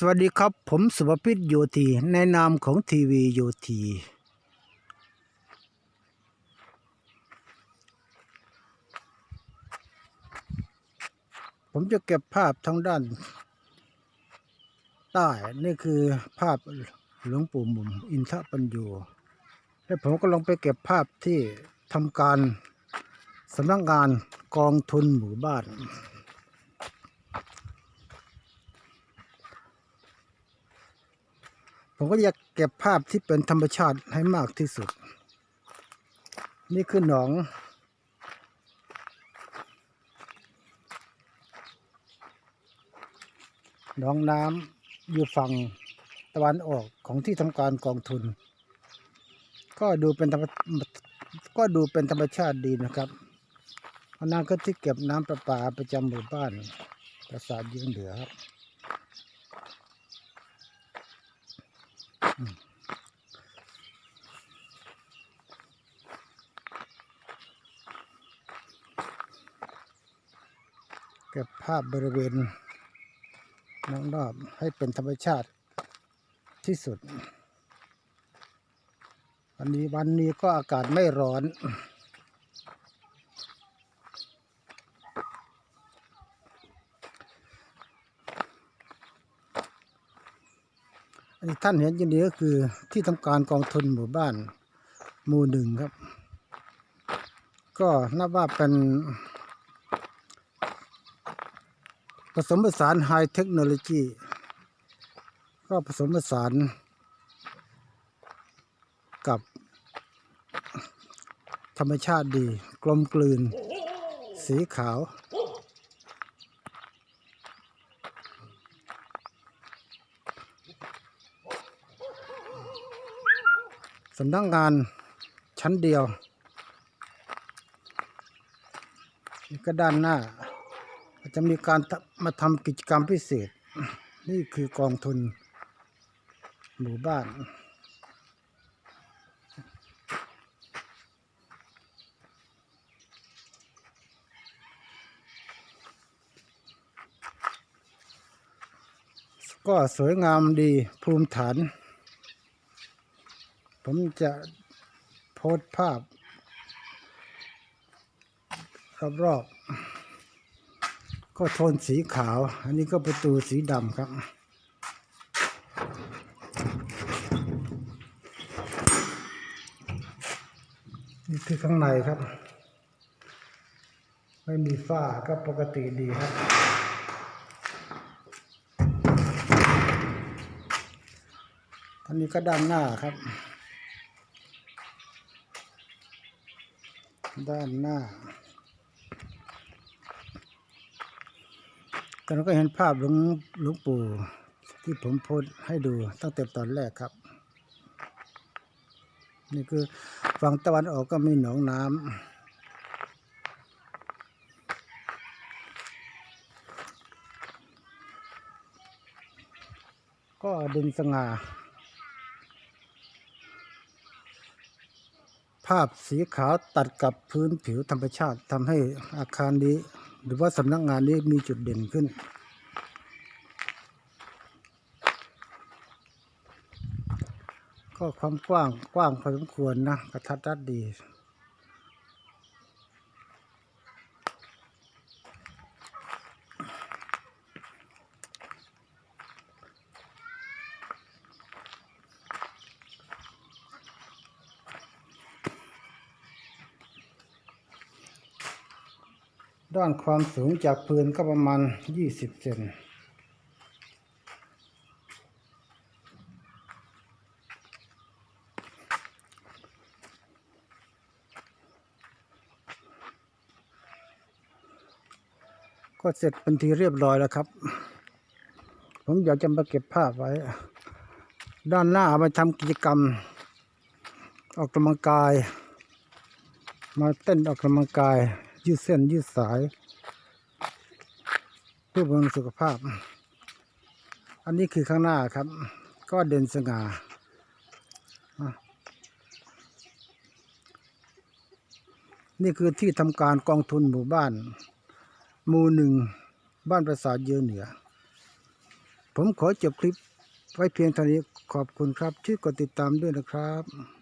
สวัสดีครับ ผมสุภพิษโยธีในนามของทีวีโยธีผมจะเก็บภาพทางด้าน ใต้ นี่คือภาพหลวงปู่มุมอินทปัญโยและผมก็ลองไปเก็บภาพที่ทำการสำนักงานกองทุนหมู่บ้าน ผมก็อยากเก็บภาพที่เป็นธรรมชาติให้มากที่สุด นี่คือหนองหนองน้ำอยู่ฝั่งตะวันออกของที่ทำการกองทุน ก็ดูเป็นธรรมก็ดูเป็นธรรมชาติดีนะครับอนนั้นก็ที่เก็บน้ำประปาประจำหมู่บ้านปราสาทยืนเหลือครับ เก็บภาพบริเวณน้องรอบให้เป็นธรรมชาติที่สุด วันนี้วันนี้ก็อากาศไม่ร้อนันนี้ท่านเห็นอย่นี้ก็คือที่ทำการกองทุนหมู่บ้านหมู่หนึ่งครับ ก็นับว่าเป็น ผสมผสานไฮเทคโนโลยี ก็ผสมผสานกับธรรมชาติดี กลมกลืน สีขาว สำนักงานชั้นเดียวนี่ก็ด้านหน้าอาจจะมีการมาทำกิจกรรมพิเศษ นี่คือกองทุนหมู่บ้านก็สวยงามดีภูมิฐาน ผมจะโพสภาพ รอบๆก็โทนสีขาว อันนี้ก็ประตูสีดำครับนี่คือข้างในครับ ไม่มีฝ้าก็ปกติดีครับ อันนี้ก็ด้านหน้าครับ ด้านหน้าแต่เราก็เห็นภาพหลวงหลวงปู่ที่ผมโพสให้ดูตั้งแต่ตอนแรกครับ นี่คือฝั่งตะวันออกก็มีหนองน้ำก็ดินสง่า ภาพสีขาวตัดกับพื้นผิวธรรมชาติทำให้อาคารนี้ หรือว่าสำนักงานนี้มีจุดเด่นขึ้น ก็ความกว้างกว้างพอสมควรนะกระทัดรัดดี ด้านความสูงจากพื้นก็ประมาณ 20 เซนก็เสร็จเป็นทีเรียบร้อยแล้วครับ ผมอยากจะมาเก็บภาพไว้ ด้านหน้าเอามาทำกิจกรรม ออกกำลังกาย มาเต้นออกกำลังกาย ยืดเส้นยืดสาย เพื่อบำรุงสุขภาพ อันนี้คือข้างหน้าครับ ก็เด่นสง่าอนี่คือที่ทำการกองทุนหมู่บ้านหมู่หนึ่งบ้านประสาทเยือเหนือ ผมขอจบคลิปไว้เพียงเท่านี้ขอบคุณครับที่กดติดตามด้วยนะครับ